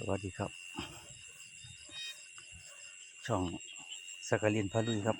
สวัสดีครับ ช่องสกกลินพาลุยครับ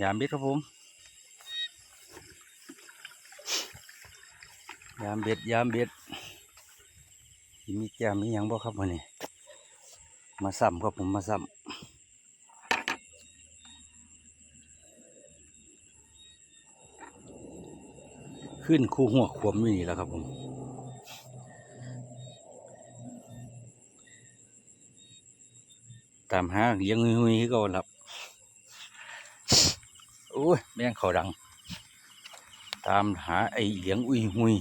ยามเบ็ดครับผม ยามเบ็ดยามเบ็ดมีแก้มมีหยังบ่ครับวันนี้ มาซ้ำครับผมมาซ้ำขึ้นคู่หัวขวมอยู่นี่แล้วครับผม ตามหาเลี้ยงหุยๆก็หลับโอ้ยแม่งเขาดัง ตามหาไอ้เหลียงอุยหุย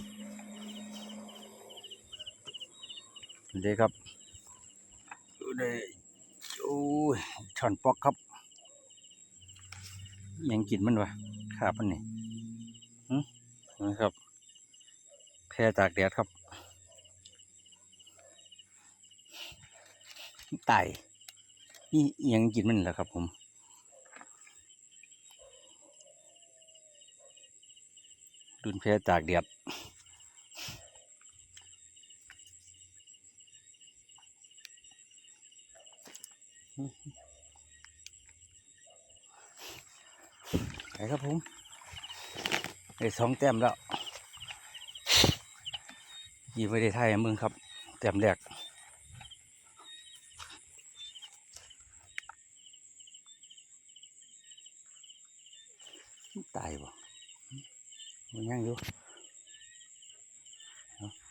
เด้ครับเด้โอ้ยช่อนปอกครับ ยังกินมันวะขาบมันนี่หึนะครับ แพร่ตากแดดครับไตาย นี่ยังกินมันแหละครับผมดุนแพตากแดดไปครับผมได้สองแต้มแล้วยี่ไม่ได้ไทยมึงครับ แต้มแรก ตายบ่ มันยังอยู่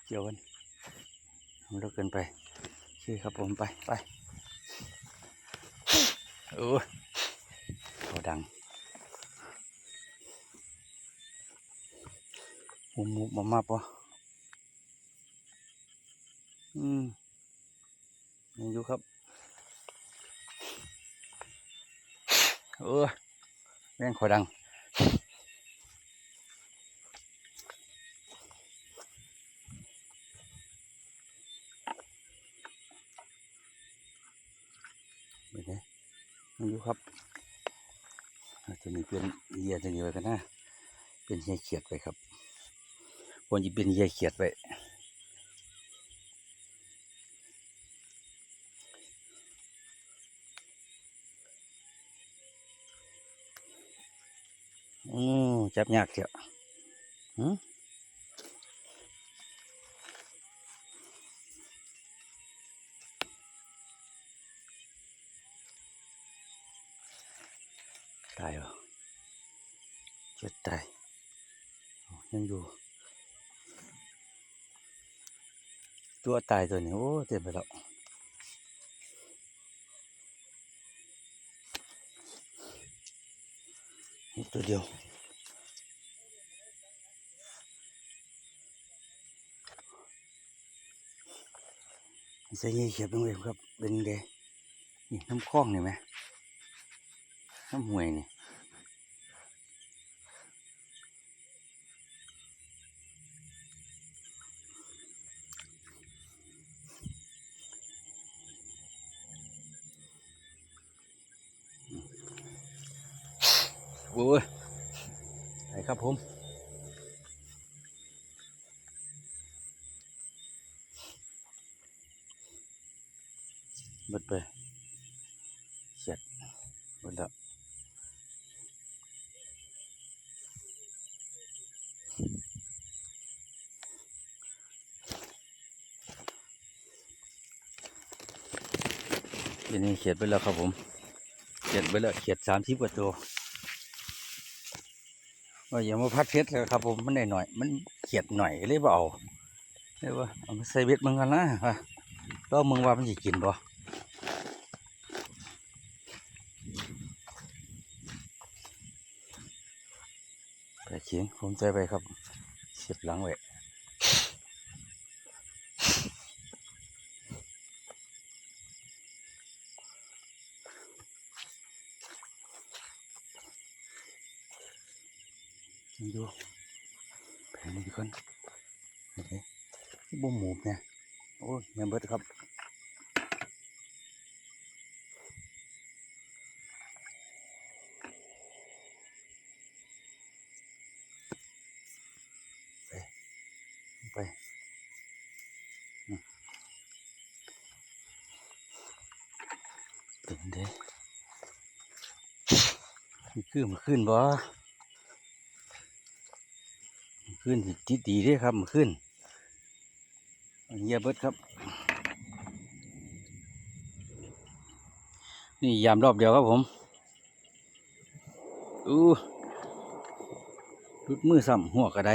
เกี่ยวกันมันเลิกเกินไปโอเคครับผมไปไปโอ้เขาดังมุมมุมมามาปะอืมยังอยู่ครับโอ้ยแม่งขาดัง ไปเลยมันอยู่ครับอาจจะมีเป็นเห ยียดอย่างเดียวกันนะเป็นเหยียเขียดไปครับควรจะเป็นเหยียเขียดไปอืมจับยากเถอะหืมตายเหรอ จ็ดตายยังอยู่ ตัวตายตัวนี้ โอ้ เต็มไปแล้วนี่ตัวเดียวใส่ยี่เขียบลงเลยครับ เป็นเดนี่น้ำคลองนี่ไหมน้ำห่วยนี่ โอ้ยไปครับผมหมดไปเสร็จหมดแล้วทีนี้เขียดไปแล้วครับผม เขียดไปแล้วเขียดสามสิบกว่าตัว อย่ามาพัดเพชรเลยครับผมมันได้หน่อย มันเขียดหน่อยเลยเปล่เอาเรียกว่าเอามาใส่เบ็ดมึงกันนะว่าก็มึงว่ามันจะกินบ่ไปเขียงผมใจไปครับเสียบหลังไว้ ดูแผงนี้ก่นโอเคบ่หมูบเนี่ยโอ้ยยังเบิดครับไปตึงเด้ขึ้นมาขึ้นบ่ ขึ้นสิติดดีเด้ครับมันขึ้นเงียเบิดครับ นี่ยามรอบเดียวครับผมอู้รุดมือซ้ำหัวกระได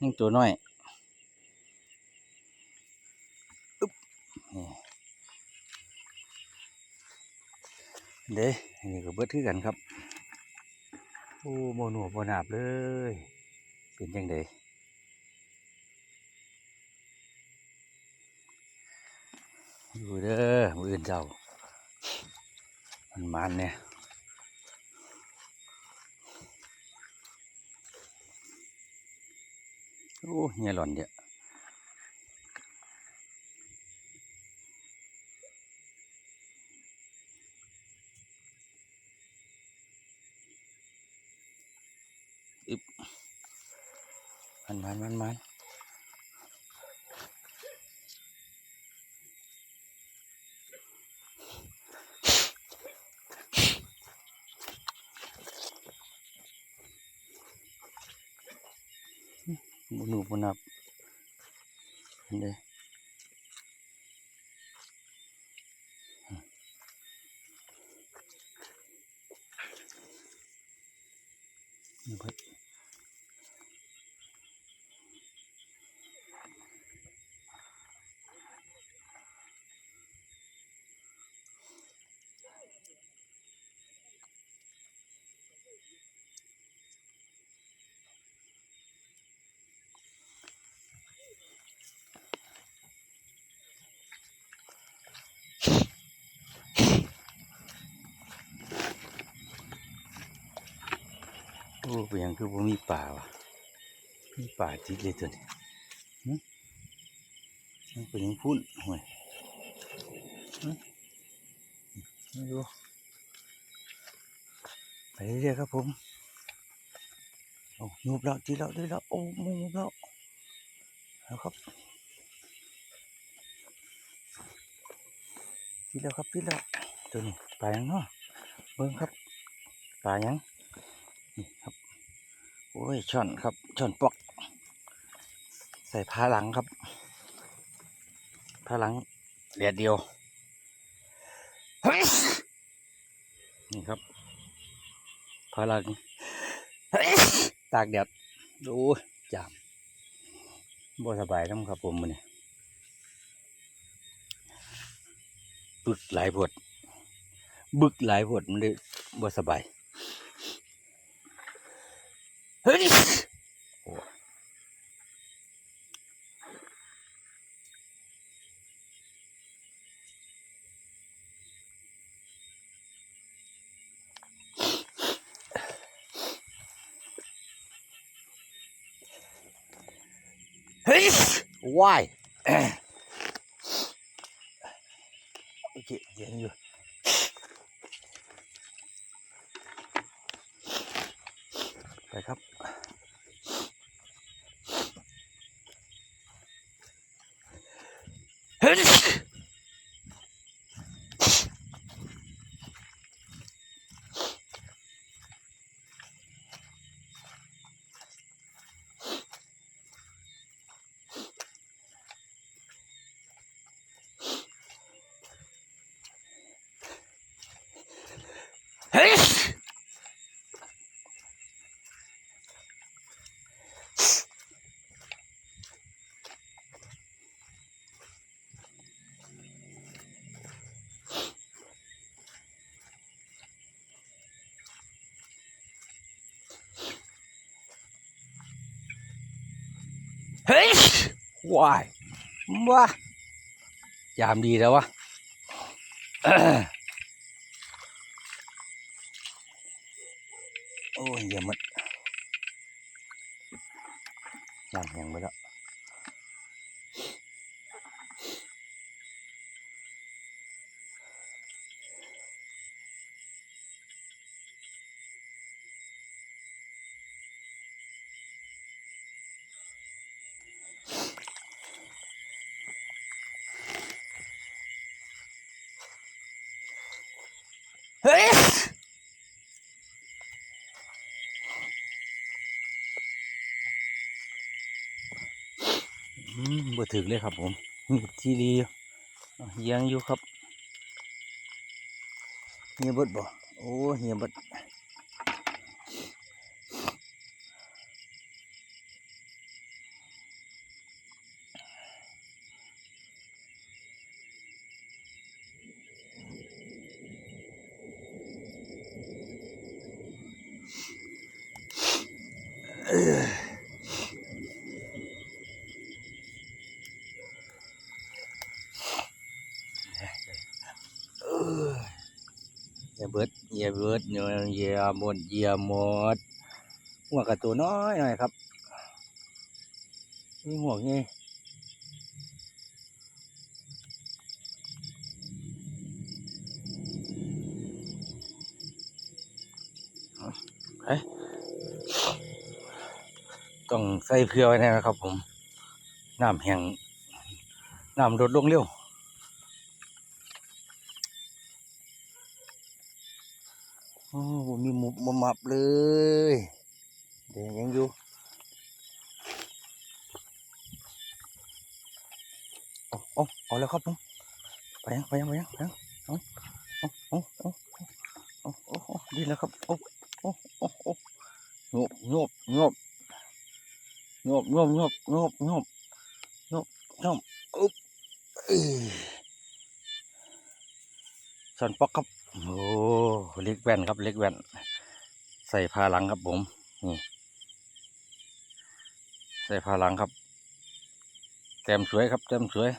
ยังตัวน้อยอึ๊บนี่เด้อันนี้ก็เบิดคือกันครับ โอ้โมหนัวโมหนาบเลย เป็นยังไงอยู่เด้อมืออื่นเจ้า มันมันเนี่ยโอ้เฮียหล่อนเยอะอึบมันมันมันมัน บุนูบุนับเห็นเด้ เป็นยังคือบ่มีป่าวะมีป่าจิดเลยตัวนี้มันเป็นยังพุ่นห่วยหึไม่รู้ไปเรื่อยๆครับผมโอ้ยูบแล้วจีแล้วจีแล้วโอ้มูบแล้วแล้วครับจีแล้วครับจีแล้วตัวนี้ปลายังเนาะเบิ่งครับปลายังนี่ครับ โอ้ยช่อนครับช่อนปอกใส่ผ้าหลังครับผ้าหลังเดียดเดียวนี่ครับผ้าหลังตากแดดดูจามบ่สบายน้ำครับผมมันนี่บึกหลายปวดบึกหลายปวดมันเลยบ่สบาย why โอเคเดี๋ยวอยู่ไปครับ เฮ้ยเฮ้ย เฮ้ย why ว้ายามดีแล้ววะโอ้ยเยี่ยมหมดน้ บ่ถึกเลยครับผมนี่ทีดีอยู่อะเฮียังอยู่ครับเฮียบบดบ่โอ้เฮียบบด เฮียเบิดเฮียเบิดเนาะเฮียหมดเฮียหมดหัวกระตัวน้อยหน่อยครับนี่หัวไงเอ้ยต้องใส่เพื่อไว้แน่นะครับผม น้ำแห้งน้ำลดลงเร็ว โอ้บ่ มีหมุบมามับเลยเดี๋ยวยังอยู่เอาเอาเอาแล้วครับผมไปยังไปยังไปยังไปยังเอาเอาเอาเอาเอาเอาเอาดีแล้วครับเอาเอาเอาเอาโยบโยบโยบโยบโยบโยบโยบโยบโยบโยบอุ๊บเอ้สันปอกครับโอ้ เล็กแว่นครับเล็กแว่น ใส่ผ้าหลังครับผมนี่ใส่ผ้าหลังครับ แต้มสวยครับแต้มสวย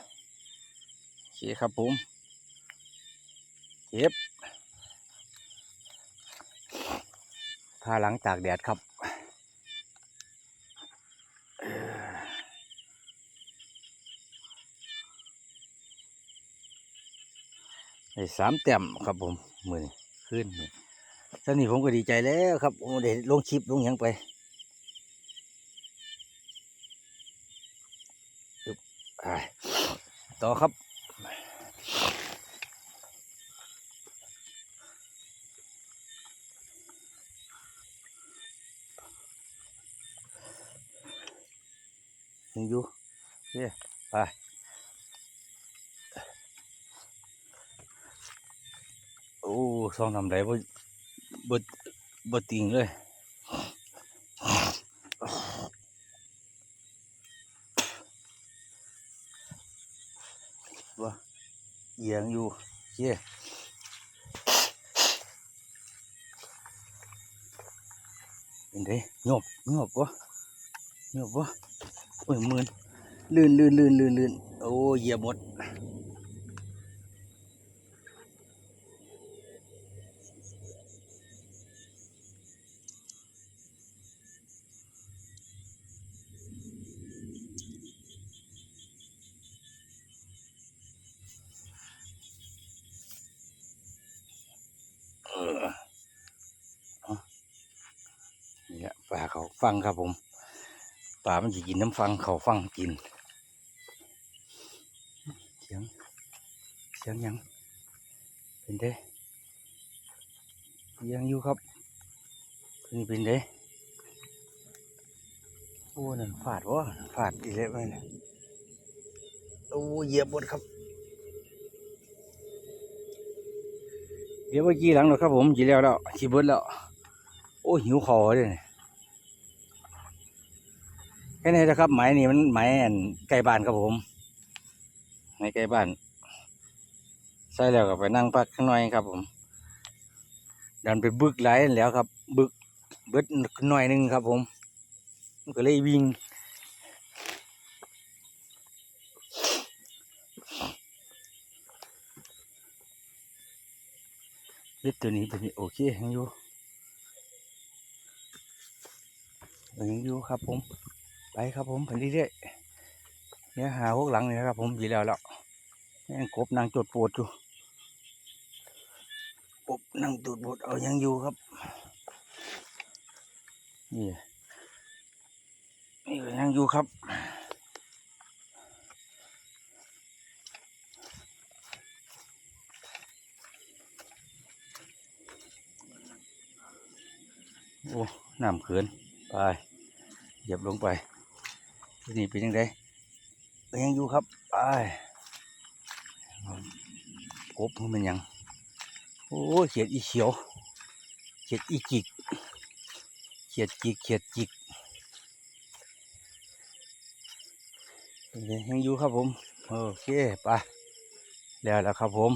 โอเคครับผมเก็บผ้าหลังตากแดดครับได้สามแต้มครับผมมือนี้ ขึ้นนี่ท่านี้ผมก็ดีใจแล้วครับโอ้ได้ลงคลิปลงยังไปต่อครับยังอยู่เนี่ยไป โอ้ซองทำไรบ่บ่บ่ติงเลยว่าเอียงอยู่เย้เป็นไงโยบโยบวะโยบวะโอ้ยมืนลื่นลื่นลื่นลื่นลื่นโอ้เหยียบหมด ฟังครับผมปลามันจะกินน้ำฟังเขาฟังกินเสียงเสียงยังเป็นเด้ยังอยู่ครับนี่เป็นเด้โอ้นั่นฟาดวะฟาดอีเล็บเลยโอ้เหยียบหมดครับ เดี๋ยวเมื่อกี้หลังแล้วครับผมจีแล้วแล้วจีเบิดแล้ว โอ้หิวคอเลย แค่นี้นะครับไหมนี่มันไหมอันใกล้บ้านครับผมไหมใกล้บ้านใส่แล้วก็ไปนั่งพักข้างในครับผมดันไปบึกไหลแล้วครับ บึกเบิดหน่อยหนึงครับ ผมมันก็เลยวิ่งเบ็ดตัวนี้ตัวนี้โอเคยังอยู่ยังอยู่ครับผม ไปครับผมไปเรื่อยๆเนี่ยหาพวกหลังนี่นะครับ ผมดีแล้วแล้วแม่งกบนางจดปวดอยู่กบนางจดปวดเอายังอยู่ครับนี่นี่ยังอยู่ครับโอ้น้ำเขินไปเหยียบลงไป ทีนี่เป็นยังไงยังอยู่ครับไปกบมันยัง โอ้เขียดอีเขียว เขียดอีจิก เขียดจิก เขียดจิกยังอยู่ครับผม โอเคไปแล้วแล้วครับผม